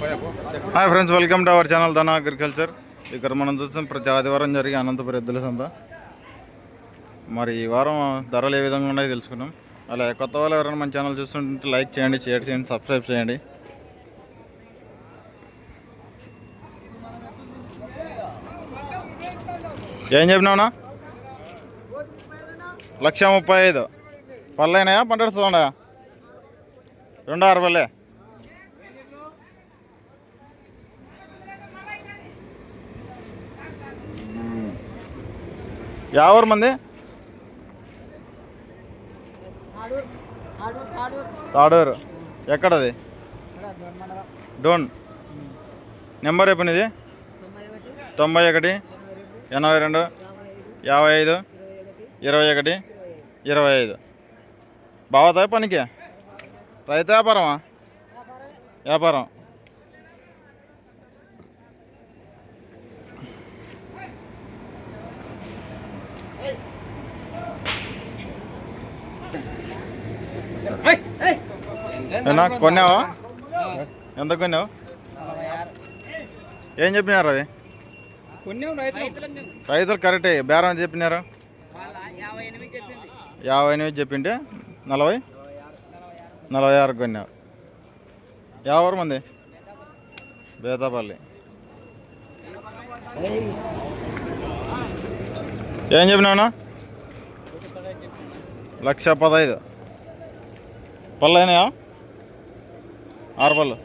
Hi friends welcome to our channel Dhana agriculture ఇక్కడ మనం చూస్తాం ప్రతి ఆదివారం జరిగే అనంతపురం ఎద్దుల సంత. మరి ఈ వారం ధరలు ఏ విధంగా ఉన్నాయో తెలుసుకున్నాం అలా కొత్త వాళ్ళు ఎవరైనా మన ఛానల్ చూస్తుంటే లైక్ చేయండి షేర్ చేయండి సబ్స్క్రైబ్ చేయండి. ఏం చెప్పినావునా? లక్ష ముప్పై ఐదు. పళ్ళైనాయా పంట చూడయా రెండు ఆరు పల్లె మంది తాడూరు ఎక్కడది డోన్ నెంబర్ చెప్పండి తొంభై ఒకటి ఎనభై రెండు యాభై ఐదు ఇరవై ఒకటి ఇరవై ఐదు బావతాయి పనికి రైతు వ్యాపారమా వ్యాపారం ఏనా కొన్నావా? ఎంత కొన్నావు? ఏం చెప్పినారు అవి? రైతులు కరెక్టే బేరం చెప్పినారు? యాభై ఎనిమిది చెప్పింటే నలభై? నలభై ఆరు కొన్నావు. ఎవరు మంది? బేతాపల్లి. ఏం చెప్పినావునా లక్ష పదహైదు. పళ్ళు అయినాయా? ఆరు పళ్ళు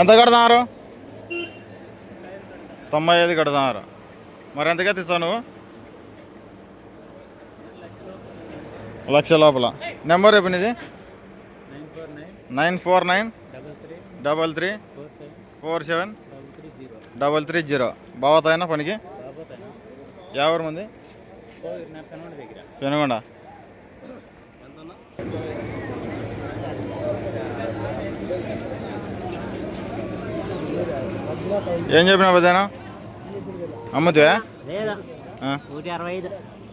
ఎంత కడతారు? తొంభై ఐదు కడతారు. మరి ఎంతగా తీస్తావు నువ్వు? లక్ష లోపల. నెంబర్ చెప్పండి ఇది nine four nine double three four seven double three zero. బావతాయినా పనికి? ఎవరు మంది? పెనుగొండ. ఏం చెప్పినా పెద్దనా అమ్ముతావా?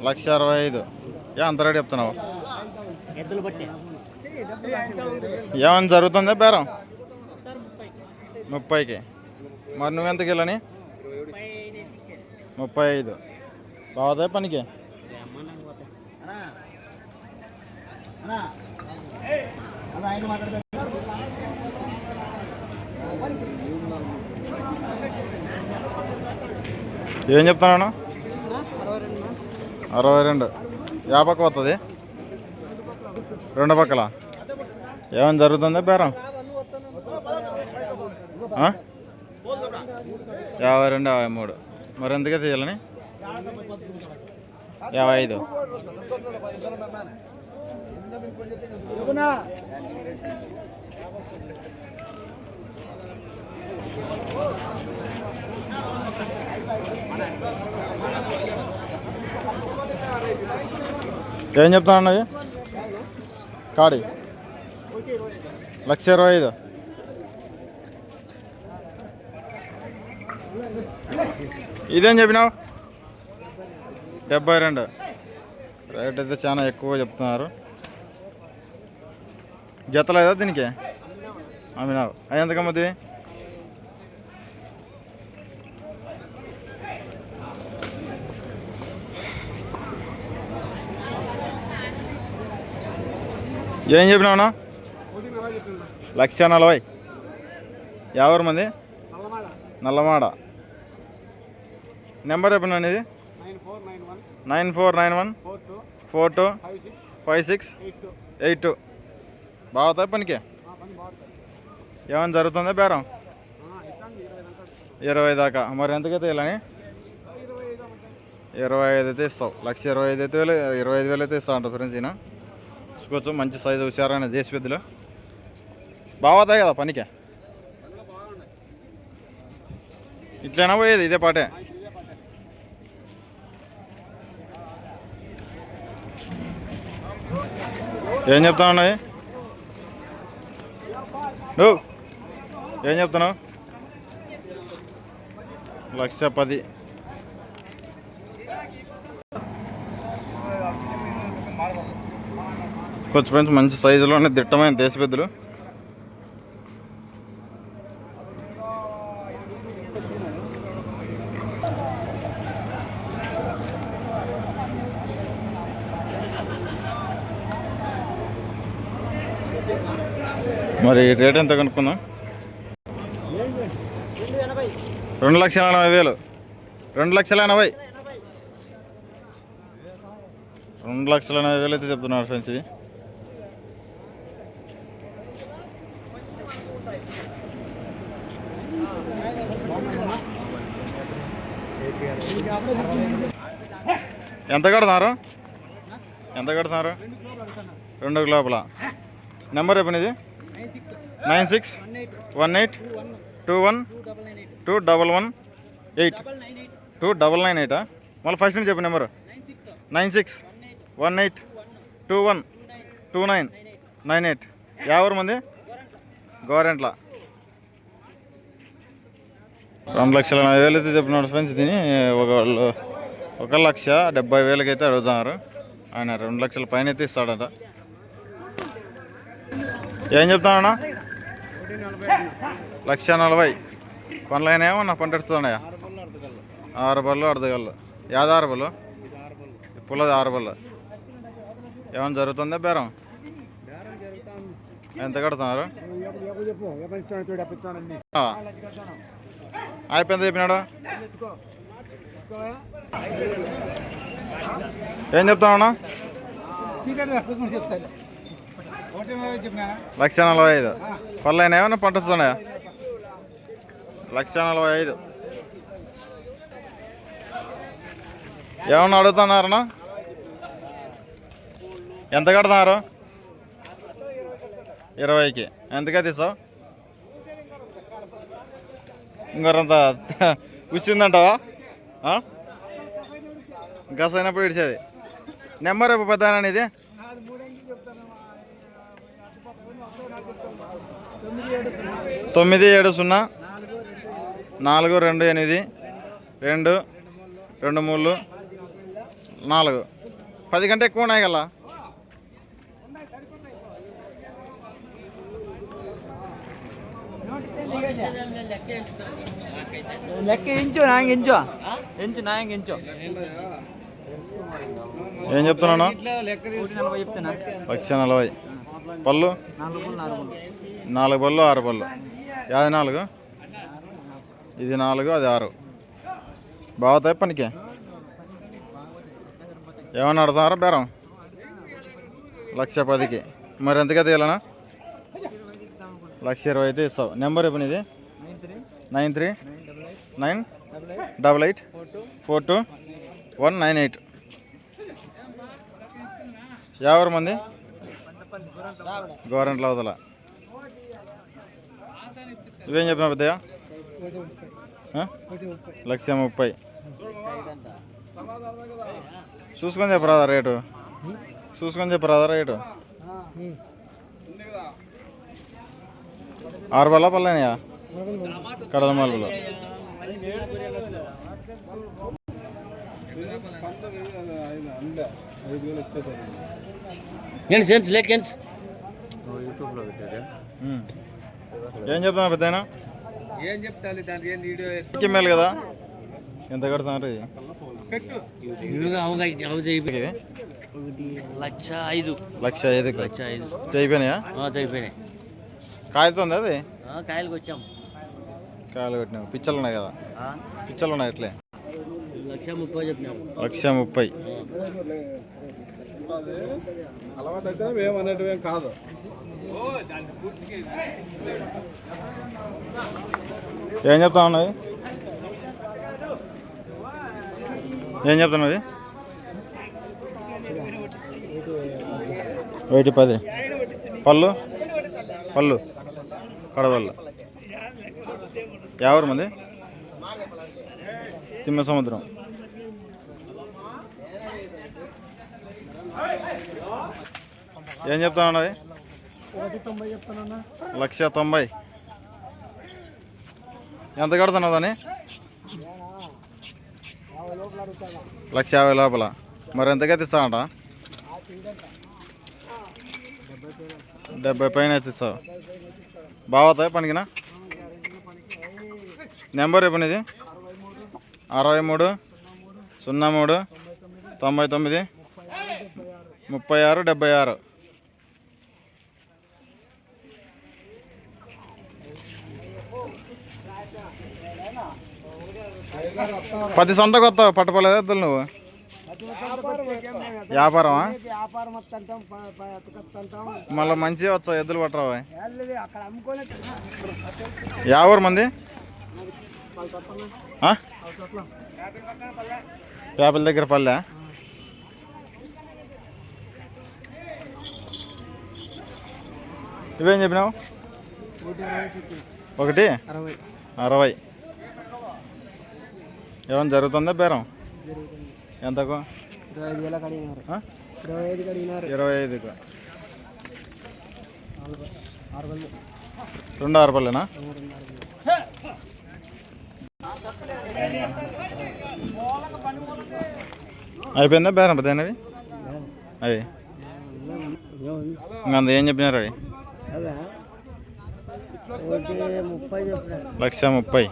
లక్ష అరవై ఐదు. ఏ అంత రేటు చెప్తున్నావు? ఏమైనా జరుగుతుందా బేరం? ముప్పైకి. మరి నువ్వెంత వెళ్ళని ముప్పై ఐదు. బాగుతాయి పనికి? ఏం చెప్తున్నాను అరవై రెండు. యా పక్క వస్తుంది రెండు పక్కల? ఏమైనా జరుగుతుందా బేరం? యాభై రెండు యాభై మూడు. మరి ఎందుకే తీయాలని యాభై ఐదు ఏం చెప్తాను అన్నది కాడి. లక్ష ఇరవై ఐదు. ఇదేం చెప్పినావు? డెబ్బై రెండు. రేట్ అయితే చాలా ఎక్కువ చెప్తున్నారు. జతలేదా దీనికి? అమ్మినావు. అవి ఎంతకమ్మది ఏం చెప్పినావునా లక్ష నలభై. ఎవరు మంది? నల్లమాడ. నెంబర్ చెప్పండి ఇది. Nine four nine one. Four two. Five six. Eight two. బాగుతాయి పనికి? ఏమైనా జరుగుతుందా బేరం? ఇరవై దాకా. మరి ఎంతకైతే వెళ్ళని ఇరవై ఐదు అయితే ఇస్తావు. లక్ష ఇరవై ఐదు అయితే వేలు ఇరవై ఐదు వేలు అయితే ఇస్తావు అంట ఫ్రెండ్స్ ఈయన. చూసుకోవచ్చు మంచి సైజు హుషారైన దేశ పెద్దలు. బాగుతాయి కదా పనికి? ఇట్లైనా పోయేది ఇదే పాటే. ఏం చెప్తాను అన్నది నువ్వు ఏం చెప్తున్నావు? లక్ష పది. కొంచెం మంచి సైజులోనే దిట్టమైన దేశపెద్దలు మరి రేట్ ఎంత కనుక్కుందాం? రెండు లక్షల ఎనభై వేలు. రెండు లక్షల ఎనభై. రెండు లక్షల ఎనభై వేలు అయితే చెప్తున్నారు ఫ్రెండ్స్ ఇవి. ఎంత కడుతున్నారు? ఎంత కడుతున్నారు? రెండు లోపల. నెంబర్ చెప్పండి ఇది? Nine six one eight two one two double one eight. Two double nine ఎయిటా? మళ్ళీ ఫస్ట్ నుంచి చెప్పిన number. Nine six one eight two one two nine nine eight. యావరు మంది గవర్నమెంట్ల రెండు లక్షల నలభై వేలు అయితే చెప్పినాడు ఫ్రెండ్స్ దీని ఒక ఒక లక్ష డెబ్బై వేలకైతే అడుగుతున్నారు ఆయన రెండు లక్షల పైన అయితే ఇస్తాడట ఏం చెప్తానన్నా లక్ష నలభై. పనులు అయినాయా అన్న పంట ఎడుతున్నాయా ఆరు బళ్ళు అర్ధగళ్ళు యాద ఆరు బళ్ళు పుల్లది ఆరు బళ్ళు ఏమైనా జరుగుతుందా బేరం? ఎంత కడుతున్నారు? అయిపోయింది చెప్పినాడు? ఏం చెప్తానన్నా లక్ష నలభై ఐదు. పళ్ళు ఏమైనా ఏమన్నా పంట వస్తున్నాయా లక్ష నలభై ఐదు. ఏమన్నా అడుగుతున్నారన్నా? ఎంత కడుతున్నారు? ఇరవైకి. ఎంతగా తీసావు? ఇంకొరంత కూర్చుందంటావా? గస అయినప్పుడు ఇడిచేది. నెంబర్ పెద్ద ఇది తొమ్మిది ఏడు సున్నా నాలుగు రెండు ఎనిమిది రెండు రెండు మూడు నాలుగు. పది కంటే ఎక్కువ ఉన్నాయి కదా? లెక్క ఎంచు నాంగ ఎంచు. ఎంచు నాంగ ఎంచు. ఏం చెప్తున్నాను? లక్ష నలభై. పళ్ళు. నాలుగు పళ్ళు ఆరు పళ్ళు. యాభై నాలుగు? ఇది నాలుగు అది ఆరు. బాగుతాయి పనికి? ఏమన్నా అడుగుతున్నారా బేరం? లక్ష పదికి. మరి ఎంతగా తీయాలనా లక్ష ఇరవై అయితే ఇస్తావు. నెంబర్ ఇప్పుడు ఇది nine three? Nine? Double eight? Four two? Four two one nine eight. ఎవరు మంది? గవర్నమెంట్ అవతల. ఇవేం చెప్పిన పెద్దయ్య? లక్ష ముప్పై. చూసుకొని చెప్పరాదా రేటు. చూసుకొని చెప్పరాదా రేటు. ఆరు బల్ల పల్లెనయా కడల మల్లెలు. నేను సెన్స్ ఉమ్. ఏం చెప్తున్నా పెద్ద ఏం చెప్తాను దానికి ఏం వీడియో మేలు కదా ఎంత ఇది? ఒకటి లక్ష ఐదు. లక్ష లక్ష ఐదు. అయిపోయినాయా అయిపోయినాయి కాయతుంది అది? కాయలు కొట్టినావు. పిచ్చలు ఉన్నాయి కదా? పిచ్చలు ఉన్నాయి ఎట్లే? లక్ష ముప్పై చెప్పినాం. లక్ష ముప్పై. అలవాటు అయితే కాదు. ఏం చెప్తా ఉన్నది ఏం చెప్తున్నది వెయిట్ పది. పళ్ళు? పళ్ళు. కడవళ్ళు. ఎవరు మంది? తిమ్మ సముద్రం. ఏం చెప్తా ఉన్నది లక్ష తొంభై. ఎంత కడుతున్నావు దాన్ని? లక్ష యాభై లోపల. మరి ఎంతకైతే ఇస్తానంట డెబ్బై పైన అయితే ఇస్తావు బాగుతాయి పనికినా? నెంబర్ చెప్పండి ఇది అరవై మూడు సున్నా మూడు తొంభై తొమ్మిది ముప్పై ఆరు డెబ్బై ఆరు. పది సొంతకు వస్తావు పట్టుకోలేదు ఎద్దులు నువ్వు? వ్యాపారమా? వ్యాపారం మళ్ళీ మంచిగా వచ్చావు ఎద్దులు పట్టరావా వెళ్ళేది యా ఊరు మంది? ఆ? పేపల దగ్గర పల్లె? ఇవేం చెప్పినావు? ఒకటి? అరవై. అరవై. ఏమైనా జరుగుతుందా బేరం? ఎంతకు? ఇరవై ఐదుకు. రెండు ఆరు పల్లెనా అయిపోయిందా బేరం? పెద్దవి అవి? ఇంకా అంత ఏం చెప్పినారు అవి అదే ఒకటి ముప్పై చెప్పినారు లక్ష ముప్పై.